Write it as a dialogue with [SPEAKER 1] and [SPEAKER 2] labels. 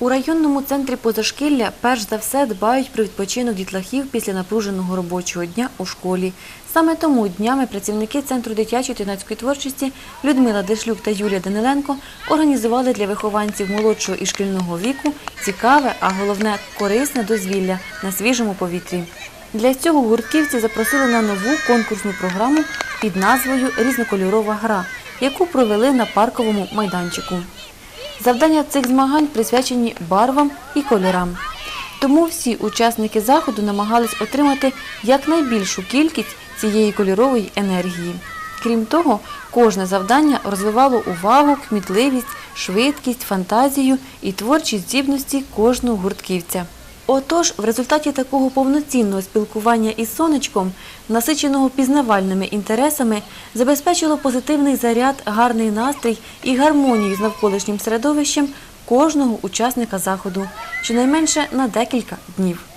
[SPEAKER 1] У районному центрі позашкілля перш за все дбають про відпочинок дітлахів після напруженого робочого дня у школі. Саме тому днями працівники Центру дитячої та творчості Людмила Дешлюк та Юлія Даниленко організували для вихованців молодшого і шкільного віку цікаве, а головне корисне дозвілля на свіжому повітрі. Для цього гуртківці запросили на нову конкурсну програму під назвою Різнокольорова гра, яку провели на парковому майданчику. Завдання цих змагань присвячені барвам і кольорам. Тому всі учасники заходу намагались отримати якнайбільшу кількість цієї кольорової енергії. Крім того, кожне завдання розвивало увагу, кмітливість, швидкість, фантазію і творчі здібності кожного гуртківця. Отож, в результаті такого повноцінного спілкування із сонечком, насиченого пізнавальними інтересами, забезпечило позитивний заряд, гарний настрій і гармонію з навколишнім середовищем кожного учасника заходу, щонайменше на декілька днів.